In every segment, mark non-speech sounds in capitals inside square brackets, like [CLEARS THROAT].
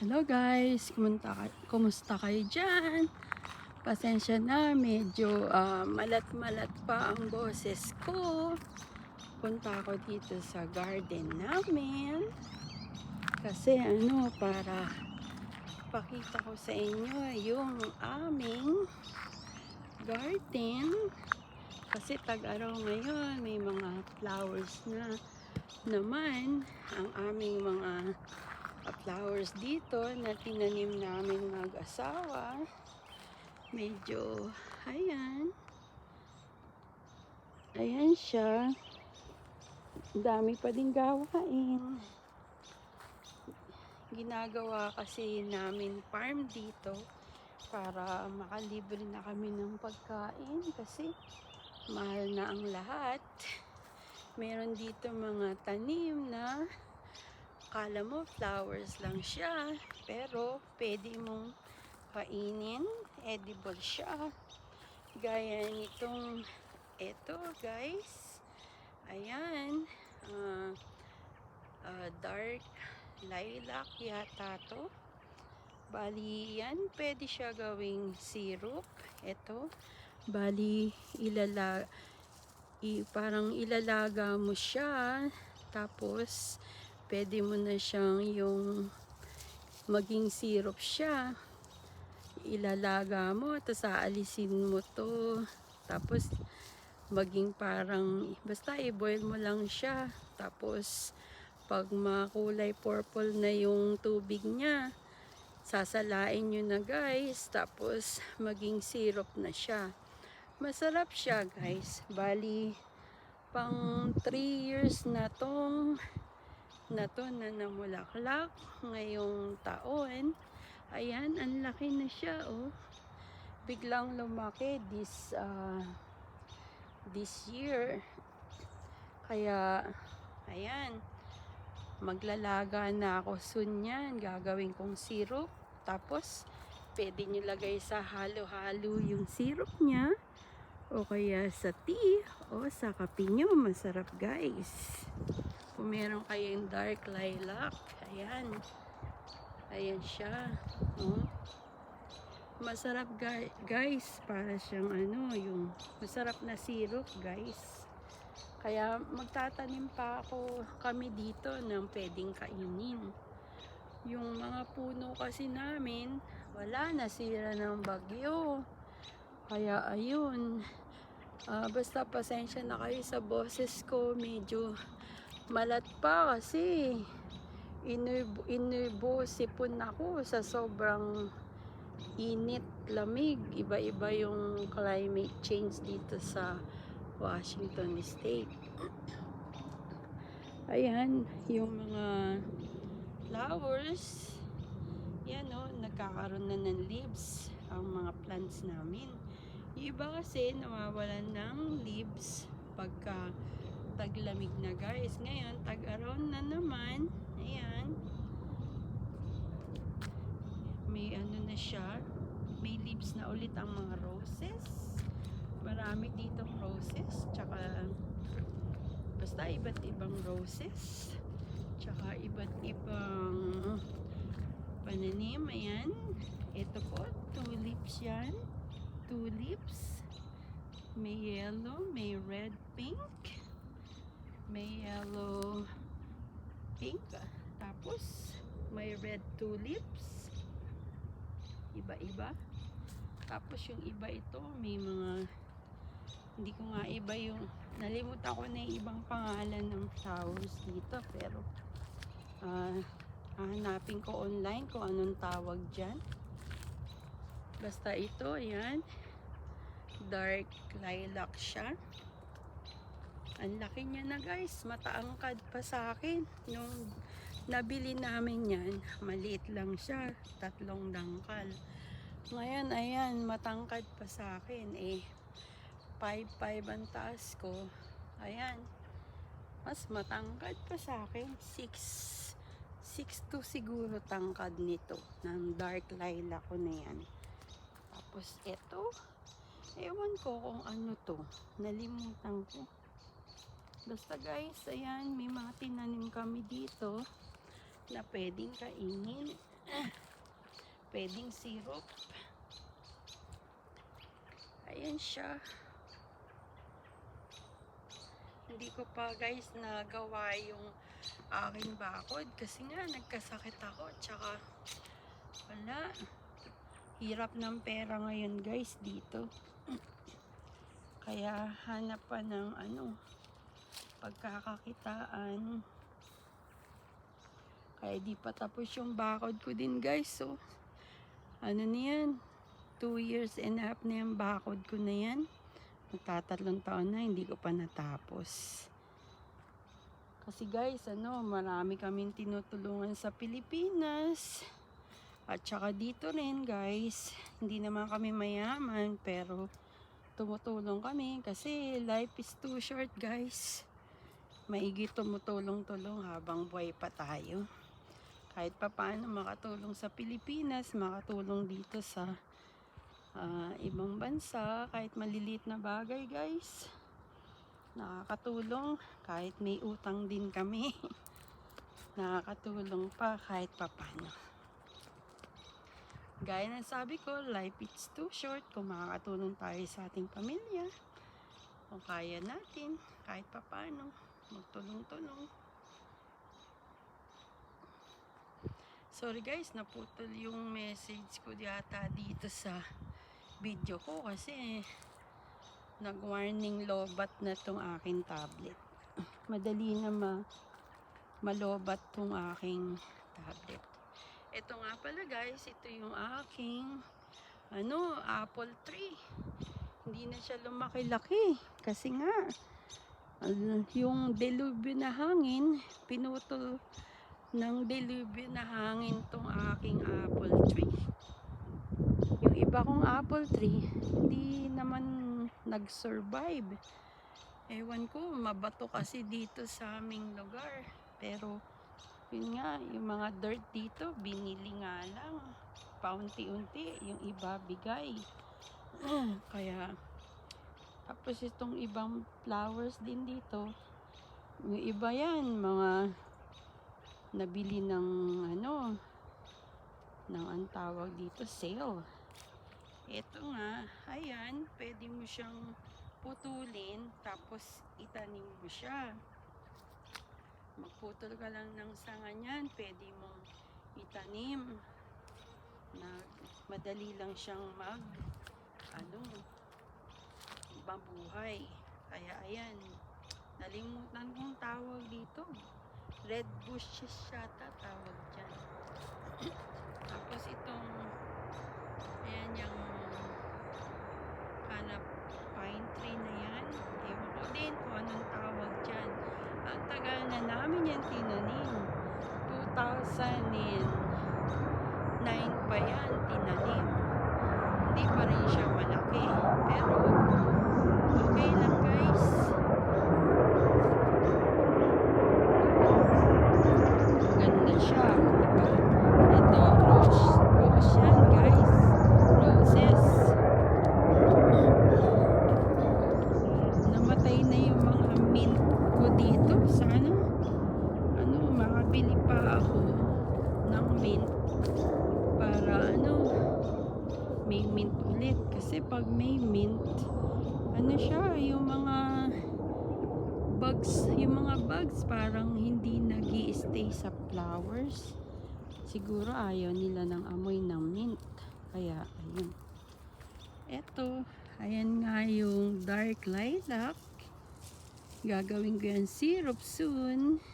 Hello guys, kumusta, kumusta kayo dyan? Pasensya na, medyo ah, malat-malat pa ang boses ko. Punta ako dito sa garden namin. Kasi ano, para pakita ko sa inyo yung aming garden. Kasi tag-araw ngayon, may mga flowers na naman ang aming mga uh, flowers dito na tinanim namin mag-asawa. Medyo, ayan. Ayan siya. Dami pa din gawain. Ginagawa kasi namin farm dito para makalibre na kami ng pagkain kasi mahal na ang lahat. Meron dito mga tanim na Akala mo flowers lang siya, pero pwede mong kainin, edible siya. Gaya nitong eto guys. Ayan, ah, ah, dark lilac yata to. Bali yan, pwede siya gawing syrup. Ito, bali ilala, i, parang ilalaga mo siya, tapos pwede mo na siyang yung maging syrup siya. Ilalaga mo, tapos aalisin mo to. Tapos maging parang, basta i-boil mo lang siya. Tapos pag makulay purple na yung tubig niya, sasalain nyo na guys. Tapos maging syrup na siya. Masarap siya guys. Bali, pang 3 years na tong na to na namulaklak ngayong taon. Ayan, ang laki na siya, oh. Biglang lumaki this, uh, this year. Kaya, ayan, maglalaga na ako soon yan. Gagawin kong syrup. Tapos, pwede nyo lagay sa halo-halo yung syrup niya. O kaya sa tea. O sa kape nyo. Masarap, guys. Kung meron kayong dark lilac, ayan. Ayan siya. Oh. Masarap gu- guys, para siyang ano, yung masarap na syrup guys. Kaya magtatanim pa ako kami dito ng pwedeng kainin. Yung mga puno kasi namin, wala nasira ng bagyo. Kaya ayun, Ah, basta pasensya na kayo sa boses ko, medyo malat pa kasi inubo, inubo sipon ako sa sobrang init, lamig. Iba-iba yung climate change dito sa Washington State. [CLEARS THROAT] Ayan, yung mga flowers. Yan o, nagkakaroon na ng leaves ang mga plants namin. Yung iba kasi nawawalan ng leaves pagka taglamig na guys. Ngayon, tag-araw na naman. Ayan. May ano na siya. May leaves na ulit ang mga roses. Marami dito roses. Tsaka basta iba't ibang roses. Tsaka iba't ibang pananim. Ayan. Ito po, tulips yan. Tulips. May yellow, may red, pink. May yellow, pink. Tapos, may red tulips. Iba-iba. Tapos, yung iba ito, may mga hindi ko nga iba yung nalimutan ko na yung ibang pangalan ng flowers dito pero ah hahanapin ko online kung anong tawag dyan basta ito ayan dark lilac siya ang laki niya na guys mataangkad pa sa akin nung nabili namin yan maliit lang siya tatlong dangkal ngayon ayan matangkad pa sa akin eh 5'5 ang taas ko. Ayan. Mas matangkad pa sa akin. 6 6'2 siguro tangkad nito. Ng dark lilac ko na yan. Tapos ito. Ewan ko kung ano to. Nalimutan ko. Basta guys, ayan, may mga tinanim kami dito na pwedeng kainin. Pwedeng syrup. Ayan siya. Hindi ko pa guys nagawa yung aking bakod kasi nga nagkasakit ako tsaka wala. Hirap ng pera ngayon guys dito. Kaya hanap pa ng ano pagkakakitaan. Kaya di pa tapos yung bakod ko din guys. So, ano na yan? Two years and a half na yung bakod ko na yan. Magtatatlong taon na, hindi ko pa natapos. Kasi guys, ano, marami kaming tinutulungan sa Pilipinas. At saka dito rin guys, hindi naman kami mayaman, pero tumutulong kami kasi life is too short guys. Maigi tumutulong-tulong habang buhay pa tayo. Kahit pa paano makatulong sa Pilipinas, makatulong dito sa ah, ibang bansa, kahit maliliit na bagay guys. Nakakatulong kahit may utang din kami. [LAUGHS] Nakakatulong pa kahit pa paano. Gaya ng sabi ko, life is too short. Kung makakatulong tayo sa ating pamilya, kung kaya natin, kahit pa paano, magtulong-tulong. Sorry guys, naputol yung message ko yata dito sa video ko kasi nag-warning lobat na tong aking tablet. Madali na ma malobat tong aking tablet. Ito nga pala guys, ito yung aking ano, Apple tree. Hindi na siya lumaki-laki kasi nga yung delubyo na hangin, pinutol ng delubyo na hangin tong aking apple tree. Yung iba kong apple tree, hindi naman nag-survive. Ewan ko, mabato kasi dito sa aming lugar. Pero, yun nga, yung mga dirt dito, binili nga lang. Paunti-unti, yung iba bigay. [CLEARS THROAT] Kaya, tapos itong ibang flowers din dito, yung iba yan, mga nabili ng ano ng ang tawag dito sale. Ito nga ayan pwede mo siyang putulin tapos itanim mo siya. Magputol ka lang ng sanga niyan pwede mong itanim. Na madali lang siyang mag ano mabuhay kaya ayan nalimutan kong tawag dito red bushes yata tawag dyan. [CLEARS THROAT] Tapos itong ayan yung hanap pine tree na yan. Ewan ko din kung anong tawag dyan. Ang tagal na namin yan tinanim. 2009 pa yan tinanim. Hindi pa rin siya malaki. Pero okay lang guys. Ganda siya. Diba? Ito, rose. Rose yan, guys. Roses. Namatay na yung mga mint ko dito. Sana, ano, makabili pa ako ng mint para, ano, may mint ulit. Kasi pag may mint, ano siya, yung mga bugs, yung mga bugs parang hindi nag stay sa flowers. Siguro ayaw nila ng amoy ng mint. Kaya, ayun. Eto, ayan nga yung dark lilac. Gagawin ko yan syrup soon.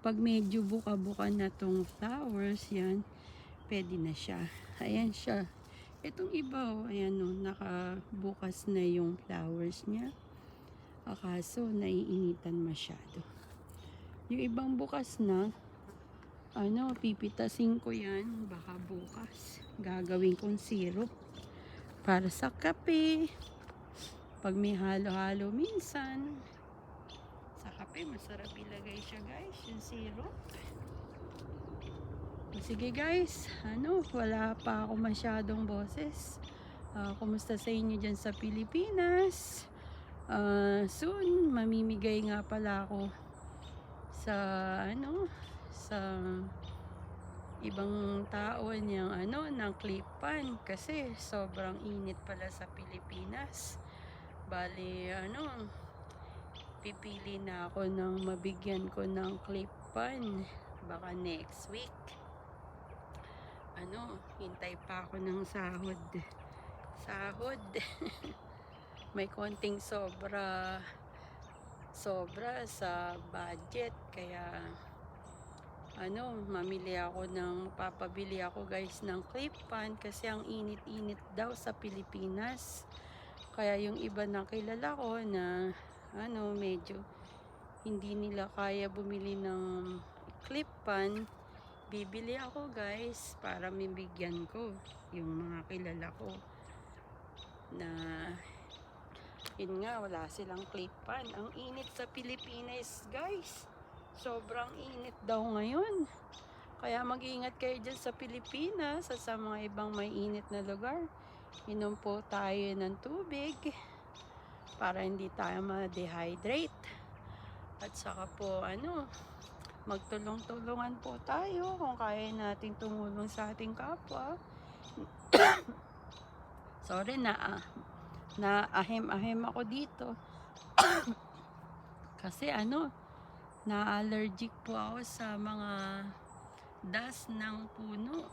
Pag medyo buka-buka na tong flowers, yan, pwede na siya. Ayan siya. Itong iba, oh, ayan oh, nakabukas na yung flowers niya. Akaso, naiinitan masyado. Yung ibang bukas na, ano, pipitasin ko yan. Baka bukas. Gagawin kong syrup. Para sa kape. Pag may halo-halo minsan. Sa kape, masarap ilagay siya guys. Yung syrup. Sige guys, ano, wala pa ako masyadong boses. Ah, kumusta sa inyo dyan sa Pilipinas? Ah, soon, mamimigay nga pala ako sa ano sa ibang tao niyang ano, ng clipan kasi sobrang init pala sa Pilipinas. Bali, ano, pipili na ako ng mabigyan ko ng clipan baka next week. Ano, hintay pa ako ng sahod. Sahod. [LAUGHS] May konting sobra sobra sa budget kaya ano, mamili ako ng, papabili ako guys ng clip pan kasi ang init-init daw sa Pilipinas. Kaya yung iba na kilala ko na ano, medyo hindi nila kaya bumili ng clip pan, bibili ako guys para mibigyan ko yung mga kilala ko na yun nga, wala silang clip pan. Ang init sa Pilipinas guys sobrang init daw ngayon. Kaya mag-ingat kayo dyan sa Pilipinas at sa mga ibang may init na lugar. Inom po tayo ng tubig para hindi tayo ma-dehydrate. At saka po ano, magtulong-tulungan po tayo kung kaya natin tumulong sa ating kapwa. [COUGHS] Sorry na ah, na ahem-ahem ako dito. [COUGHS] Kasi ano, na-allergic po ako sa mga dust ng puno.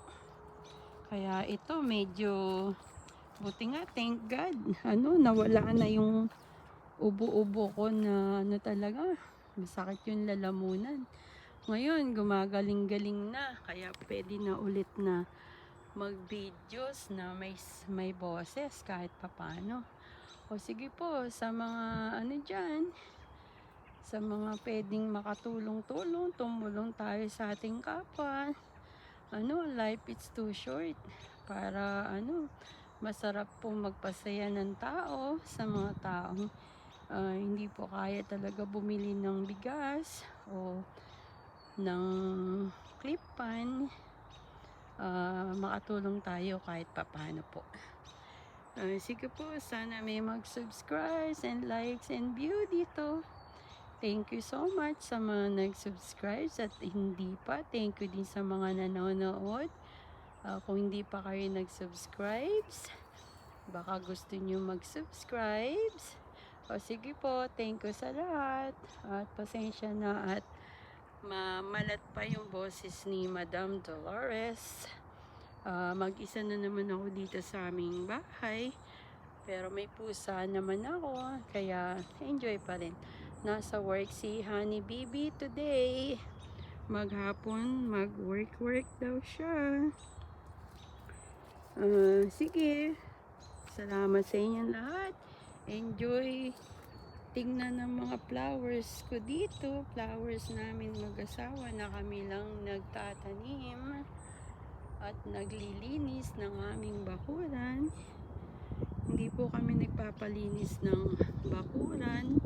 Kaya ito medyo buti nga thank God. Ano nawala na yung ubo-ubo ko na ano talaga masakit yung lalamunan. Ngayon gumagaling-galing na kaya pwede na ulit na mag-videos na may may boses kahit papano. O sige po sa mga ano diyan sa mga pwedeng makatulong-tulong, tumulong tayo sa ating kapwa. Ano, life is too short para ano, masarap po magpasaya ng tao sa mga taong ah, hindi po kaya talaga bumili ng bigas o ng clip pan. Ah, makatulong tayo kahit papano po. Ah, sige po, sana may mag-subscribe and likes and view dito. Thank you so much sa mga nag-subscribe at hindi pa. Thank you din sa mga nanonood. Ah, kung hindi pa kayo nag-subscribe, baka gusto nyo mag-subscribe. O sige po, thank you sa lahat. At pasensya na at mamalat pa yung boses ni Madam Dolores. Ah, mag-isa na naman ako dito sa aming bahay. Pero may pusa naman ako, kaya enjoy pa rin. Nasa work si Honey Bibi today. Maghapon, mag-work-work daw siya. Ah, sige. Salamat sa inyong lahat. Enjoy tingnan ng mga flowers ko dito. Flowers namin mag-asawa na kami lang nagtatanim at naglilinis ng aming bakuran. Hindi po kami nagpapalinis ng bakuran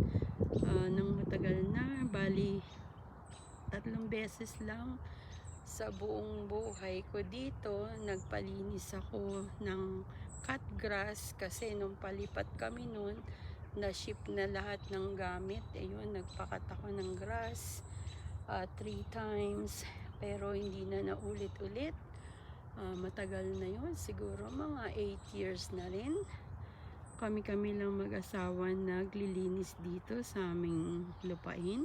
ah, ng matagal na. Bali, tatlong beses lang sa buong buhay ko dito, nagpalinis ako ng cut grass kasi nung palipat kami noon, na-ship na lahat ng gamit. Ayun, nagpakat ako ng grass ah, three times pero hindi na naulit-ulit. Ah, matagal na yun, siguro mga 8 years na rin. Kami-kami lang mag-asawa naglilinis dito sa aming lupain.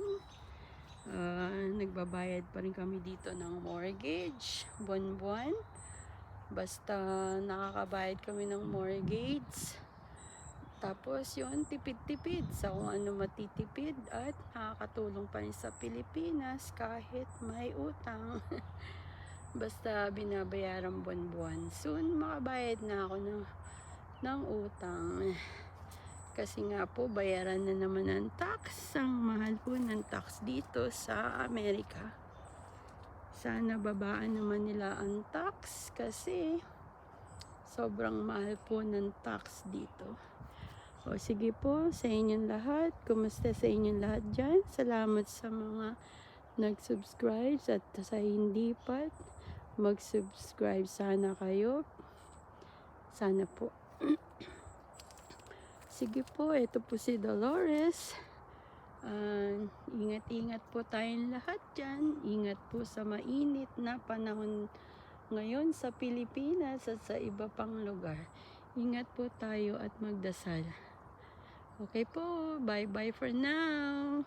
Ah, nagbabayad pa rin kami dito ng mortgage, buwan-buwan. Basta nakakabayad kami ng mortgage. Tapos yun, tipid-tipid sa kung ano matitipid at nakakatulong pa rin sa Pilipinas kahit may utang. [LAUGHS] Basta binabayaran buwan-buwan. Soon makabayad na ako ng, ng utang. Kasi nga po, bayaran na naman ng tax. Ang mahal po ng tax dito sa Amerika. Sana babaan naman nila ang tax kasi sobrang mahal po ng tax dito. O sige po, sa inyong lahat. Kumusta sa inyong lahat dyan? Salamat sa mga nag-subscribe at sa hindi pa mag-subscribe sana kayo. Sana po. [CLEARS THROAT] Sige po, ito po si Dolores. Ah, ingat-ingat po tayong lahat dyan. Ingat po sa mainit na panahon ngayon sa Pilipinas at sa iba pang lugar. Ingat po tayo at magdasal. Okay po. Bye-bye for now.